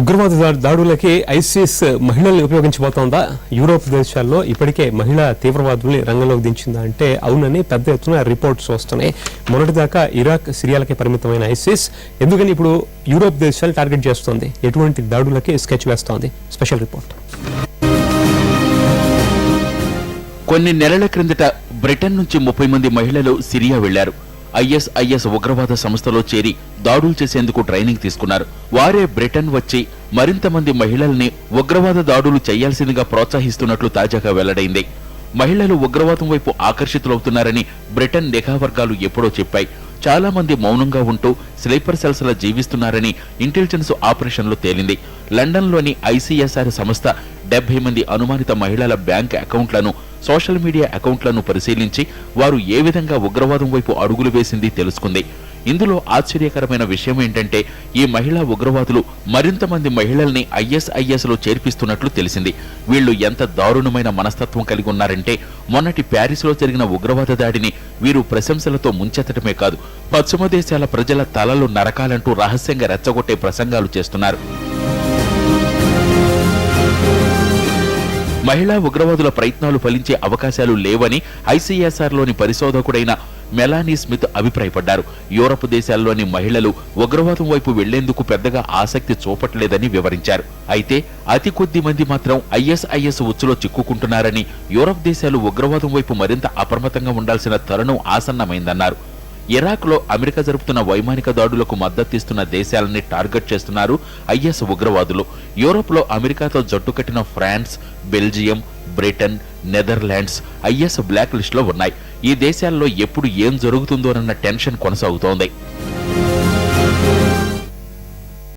ఉగ్రవాద దాడులకి ఐసిస్ మహిళల్ని ఉపయోగించబోతోందా? యూరోప్ దేశాల్లో ఇప్పటికే మహిళా తీవ్రవాదుల్ని రంగంలోకి దించిందా అంటే అవునని పెద్ద ఎత్తున రిపోర్ట్స్ వస్తున్నాయి. మొదటిదాకా ఇరాక్ సిరియాలకే పరిమితమైన ఐసిస్. ఎందుకని ఇప్పుడు యూరోప్ దేశాలు టార్గెట్ చేస్తోంది? ఎటువంటి దాడులకి స్కెచ్ వేస్తోంది? Special report. కొన్ని నెలల క్రిందట బ్రిటన్ నుంచి ముప్పై మంది మహిళలు సిరియా వెళ్ళారు ఐఎస్ఐఎస్ ఉగ్రవాద సంస్థలో చేరి దాడులు చేసేందుకు ట్రైనింగ్ తీసుకున్నారు. వారే బ్రిటన్ వచ్చి మరింత మంది మహిళల్ని ఉగ్రవాద దాడులు చేయాల్సిందిగా ప్రోత్సహిస్తున్నట్లు తాజాగా వెల్లడైంది. మహిళలు ఉగ్రవాదం వైపు ఆకర్షితులవుతున్నారని బ్రిటన్ నిఘా వర్గాలు ఎప్పుడో చెప్పాయి. చాలా మంది మౌనంగా ఉంటూ స్లీపర్ సెల్స్ లా జీవిస్తున్నారని ఇంటెలిజెన్స్ ఆపరేషన్లో తేలింది. లండన్లోని ఐసీఎస్ఆర్ సంస్థ డెబ్బై మంది అనుమానిత మహిళల బ్యాంక్ అకౌంట్లను సోషల్ మీడియా అకౌంట్లను పరిశీలించి వారు ఏ విధంగా ఉగ్రవాదం వైపు అడుగులు వేసింది తెలుసుకుంది. ఇందులో ఆశ్చర్యకరమైన విషయం ఏంటంటే ఈ మహిళా ఉగ్రవాదులు మరింత మంది మహిళల్ని ఐఎస్ఐఎస్లో చేర్పిస్తున్నట్లు తెలిసింది. వీళ్ళు ఎంత దారుణమైన మనస్తత్వం కలిగి ఉన్నారంటే మొన్నటి ప్యారిస్లో జరిగిన ఉగ్రవాద దాడిని వీరు ప్రశంసలతో ముంచెత్తటమే కాదు పశ్చిమ దేశాల ప్రజల తలలు నరకాలంటూ రహస్యంగా రెచ్చగొట్టే ప్రసంగాలు చేస్తున్నారు. మహిళా ఉగ్రవాదుల ప్రయత్నాలు ఫలించే అవకాశాలు లేవని ఐసీఎస్ఆర్లోని పరిశోధకుడైన మెలానీ స్మిత్ అభిప్రాయపడ్డారు. యూరప్ దేశాల్లోని మహిళలు ఉగ్రవాదం వైపు వెళ్ళేందుకు పెద్దగా ఆసక్తి చూపట్లేదని వివరించారు. అయితే అతి కొద్ది మంది మాత్రం ఐఎస్ఐఎస్ ఉచ్చులో చిక్కుకుంటున్నారని యూరప్ దేశాలు ఉగ్రవాదం వైపు మరింత అప్రమత్తంగా ఉండాల్సిన తరుణం ఆసన్నమైందన్నారు. ఇరాక్లో అమెరికా జరుపుతున్న వైమానిక దాడులకు మద్దతిస్తున్న దేశాలని టార్గెట్ చేస్తున్నారు ఐఎస్ ఉగ్రవాదులు. యూరోప్లో అమెరికాతో జట్టు కట్టిన France Belgium Britain Netherlands IS black లిస్ట్లో ఉన్నాయి. ఈ దేశాల్లో ఎప్పుడు ఏం జరుగుతుందోనన్న టెన్షన్ కొనసాగుతోంది.